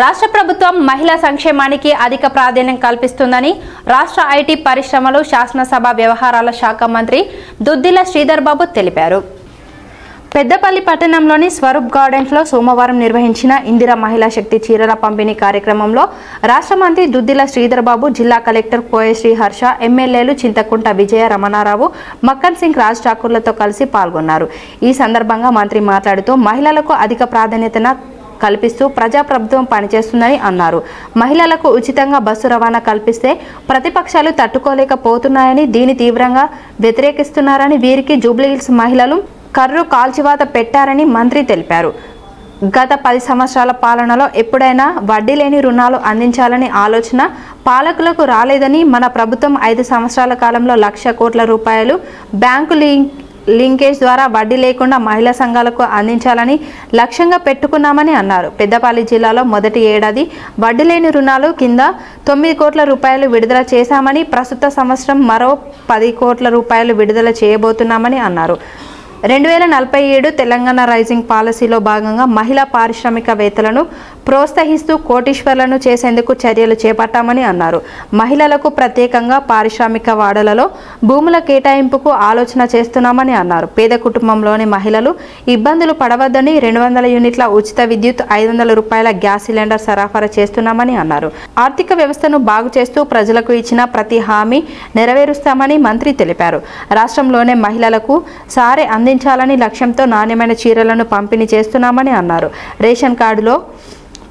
రాష్ట్ర ప్రభుత్వం మహిళా సంక్షేమానికి అధిక ప్రాధాన్యం కల్పిస్తుందని రాష్ట్ర ఐటీ పరిశ్రమలు శాసనసభ వ్యవహారాల శాఖ మంత్రి దుద్దిల శ్రీధర్ బాబు తెలిపారు. పెద్దపల్లి పట్టణంలోని స్వరూప్ గార్డెన్స్లో సోమవారం నిర్వహించిన ఇందిరా మహిళా శక్తి చీరల పంపిణీ కార్యక్రమంలో రాష్ట్ర మంత్రి దుద్దిల శ్రీధర్బాబు జిల్లా కలెక్టర్ కోయశ్రీ హర్ష ఎమ్మెల్యేలు చింతకుంట విజయ రమణారావు మక్కన్ సింగ్ రాజ్ ఠాకూర్లతో కలిసి పాల్గొన్నారు. ఈ సందర్భంగా మంత్రి మాట్లాడుతూ మహిళలకు అధిక ప్రాధాన్యతన కల్పిస్తూ ప్రజాప్రభుత్వం పనిచేస్తుందని అన్నారు. మహిళలకు ఉచితంగా బస్సు రవాణా కల్పిస్తే ప్రతిపక్షాలు తట్టుకోలేకపోతున్నాయని దీని తీవ్రంగా వ్యతిరేకిస్తున్నారని వీరికి జూబ్లీహిల్స్ మహిళలు కర్రు కాల్చివాత పెట్టారని మంత్రి తెలిపారు. గత పది సంవత్సరాల పాలనలో ఎప్పుడైనా వడ్డీ లేని రుణాలు అందించాలనే ఆలోచన పాలకులకు రాలేదని మన ప్రభుత్వం ఐదు సంవత్సరాల కాలంలో లక్ష కోట్ల రూపాయలు బ్యాంకు లింక్ లింకేజ్ ద్వారా వడ్డీ లేకుండా మహిళా సంఘాలకు అందించాలని లక్ష్యంగా పెట్టుకున్నామని అన్నారు. పెద్దపల్లి జిల్లాలో మొదటి ఏడాది వడ్డీ లేని రుణాలు కింద తొమ్మిది కోట్ల రూపాయలు విడుదల చేశామని ప్రస్తుత సంవత్సరం మరో పది కోట్ల రూపాయలు విడుదల చేయబోతున్నామని అన్నారు. రెండు వేల నలభై ఏడు తెలంగాణ రైజింగ్ పాలసీలో భాగంగా మహిళా పారిశ్రామికవేత్తలను ప్రోత్సహిస్తూ కోటీశ్వర్లను చేసేందుకు చర్యలు చేపట్టామని అన్నారు. మహిళలకు ప్రత్యేకంగా పారిశ్రామిక వాడలలో భూముల కేటాయింపుకు ఆలోచన చేస్తున్నామని అన్నారు. పేద కుటుంబంలోని మహిళలు ఇబ్బందులు పడవద్దని రెండు వందల యూనిట్ల ఉచిత విద్యుత్ ఐదు వందల రూపాయల గ్యాస్ సిలిండర్ సరఫరా చేస్తున్నామని అన్నారు. ఆర్థిక వ్యవస్థను బాగు చేస్తూ ప్రజలకు ఇచ్చిన ప్రతి హామీ నెరవేరుస్తామని మంత్రి తెలిపారు. రాష్ట్రంలోనే మహిళలకు సారే అందించాలని లక్ష్యంతో నాణ్యమైన చీరలను పంపిణీ చేస్తున్నామని అన్నారు. రేషన్ కార్డులో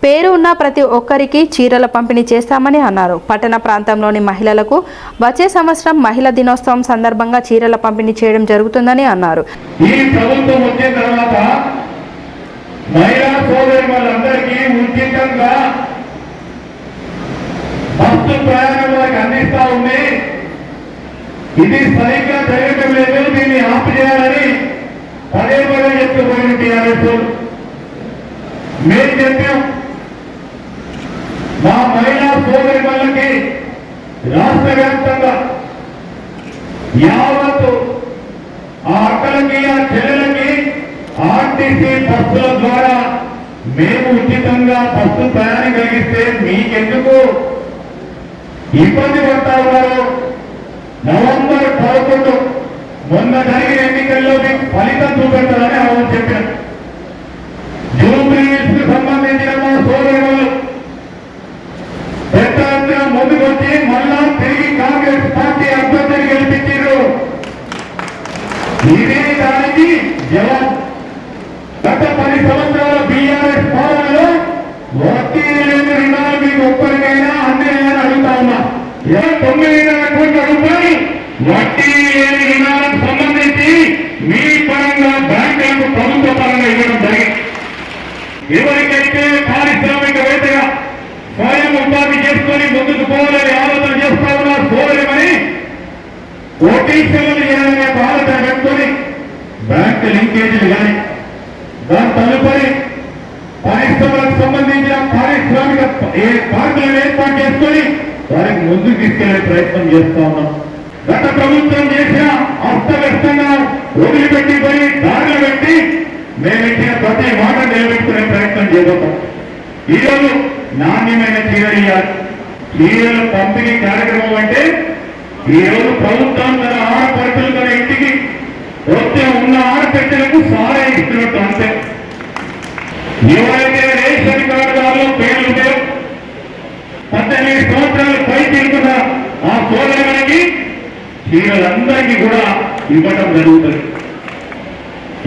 పేరు ఉన్న ప్రతి ఒక్కరికి చీరల పంపిణీ చేస్తామని అన్నారు. పట్టణ ప్రాంతంలోని మహిళలకు వచ్చే సంవత్సరం మహిళా దినోత్సవం సందర్భంగా చీరల పంపిణీ చేయడం జరుగుతుందని అన్నారు. ఈ ప్రభుత్వం వచ్చిన తర్వాత మహిళా ఉచితంగా బస్సు ప్రయాణం అందిస్తా ఉంది. ఇది సరిగ్గా జరగటం లేదు. దీన్ని ఆపి చెప్పుకోండి టీఆర్ఎస్ మేము చెప్పాం. మా మహిళా సోదరి వాళ్ళకి రాష్ట్ర వ్యాప్తంగా యావత్ ఆ అక్కలకి ఆ చెల్లెలకి ఆర్టీసీ బస్సుల ద్వారా మేము ఉచితంగా బస్సు ప్రయాణం కలిగిస్తే మీకెందుకు? ఇబ్బంది పడతా ఉన్నారు. నవంబర్ పదకొండు మొన్న జరిగిన ఎన్నికల్లో మీకు ఫలితం చూపెట్టాలని అవును ఇదే దానికి జవాబు. గత పది సంవత్సరాల బీఆర్ఎస్ పాలనలో ఒకే లేని రుణాలు మీకు ఒక్కరికైనా అందినాయని అడుగుతా ఉన్నా. ఏ వేల కోట్ల రూపాయలు వడ్డీ లేని రుణాలకు సంబంధించి మీ పరంగా బ్యాంకులకు ప్రభుత్వ పరంగా ఇవ్వడం జరిగింది. ఎవరికైతే పారిశ్రామికవేత్తగా స్వయం ఉపాధి చేసుకొని ముందుకు పోవాలని ఆలోచన చేస్తా ఉన్నారు సోదరిమని కోటీశ్వరులు చేయాలనే బ్యాంక్ లింకేజీలు కానీ దాని తదుపరి పరిశ్రమలకు సంబంధించిన పారిశ్రామిక ఏ పార్కులను ఏర్పాటు చేసుకొని వారికి ముందుకు తీసుకెళ్ళే ప్రయత్నం చేస్తా ఉన్నాం. గత ప్రభుత్వం చేసిన అస్తవ్యస్తంగా వదిలిపెట్టి పోయి దారిలో పెట్టి మేము ఇచ్చిన ప్రతి మాట నిలబెట్టుకునే ప్రయత్నం చేయబోతాం ఈరోజు నాణ్యమైన చీరలు ఇవ్వాలి చీరల పంపిణీ కార్యక్రమం అంటే ఈరోజు ప్రభుత్వం తన ఆడపడుతులు తన ఇంటి వచ్చే ఉన్న ఆడపిల్లలకు సారా ఇస్తున్నట్టు అంతే. ఎవరైతే రేషన్ కార్డుదారులు పేర్లు ఉంటాయో పద్దెనిమిది సంవత్సరాలు పై తిరుగుతున్న ఆ సోదరులకి చీరలందరికీ కూడా ఇవ్వడం జరుగుతుంది.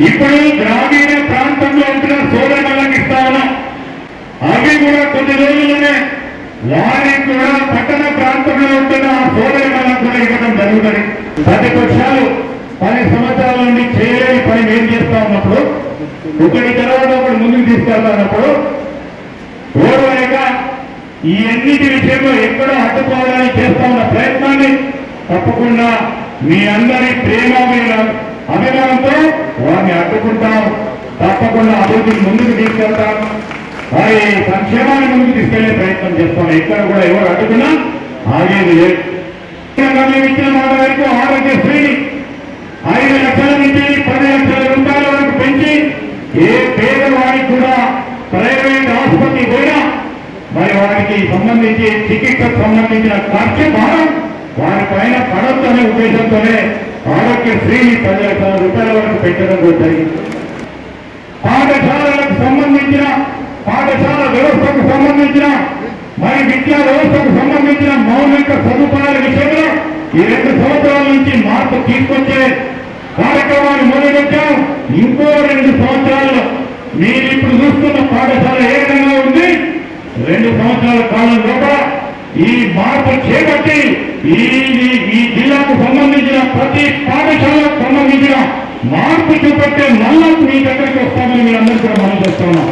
ఇప్పుడు గ్రామీణ ప్రాంతంలో ఉంటున్న సోదరులకు ఇస్తా ఉన్నాం అవి కూడా కొన్ని రోజుల్లోనే వారికి కూడా పట్టణ ప్రాంతంలో ఉంటున్న ఆ సోదరులకు కూడా ఇవ్వడం జరుగుతుంది. ప్రతి పక్షాలు పది సంవత్సరాల నుండి చేయలేని పని మేము చేస్తా ఉన్నప్పుడు ఒకటి తర్వాత ఒకటి ముందుకు తీసుకెళ్తా ఉన్నప్పుడు ఓడలేక ఈ అన్నిటి విషయంలో ఎక్కడో అడ్డుకోవడానికి చేస్తా ఉన్న ప్రయత్నాన్ని తప్పకుండా మీ అందరి ప్రేమ మీద అభిమానంతో వారిని అడ్డుకుంటాం. తప్పకుండా అభివృద్ధిని ముందుకు తీసుకెళ్తాం. వారి సంక్షేమాన్ని ముందుకు తీసుకెళ్ళే ప్రయత్నం చేస్తాం. ఎక్కడ కూడా ఎవరు అడ్డుకున్నా ఆగేది లేదు. మేము ఇచ్చిన మాట వరకు ఆరోగ్యశ్రీని ఐదు లక్షల నుంచి పది లక్షల రూపాయల వరకు పెంచి ఏ పేదవాడికి కూడా ప్రైవేట్ ఆసుపత్రి పోయినా మరి వారికి సంబంధించి చికిత్సకు సంబంధించిన ఖర్చు భారం వారిపైన పడద్దనే ఉద్దేశంతోనే ఆరోగ్యశ్రీని పది లక్షల రూపాయల వరకు పెట్టడం జరిగింది. పాఠశాలలకు సంబంధించిన పాఠశాల వ్యవస్థకు సంబంధించిన మరి విద్యా వ్యవస్థకు సంబంధించిన మౌలిక సదుపాయాల విషయంలో ఈ రెండు సంవత్సరాల నుంచి మార్పు తీసుకొచ్చే కార్యక్రమాన్ని మొదలుపెట్టాం ఇంకో రెండు సంవత్సరాల్లో మీరు ఇప్పుడు చూస్తున్న పాఠశాల ఏ విధంగా ఉంది? రెండు సంవత్సరాల కాలం లోపల ఈ మార్పు చేపట్టి ఈ ఈ- జిల్లాకు సంబంధించిన ప్రతి పాఠశాలకు సంబంధించిన మార్పు చూపెట్టే మళ్ళా మీ దగ్గరికి వస్తామని మీరు అందరూ కూడా మనం చేస్తున్నాం.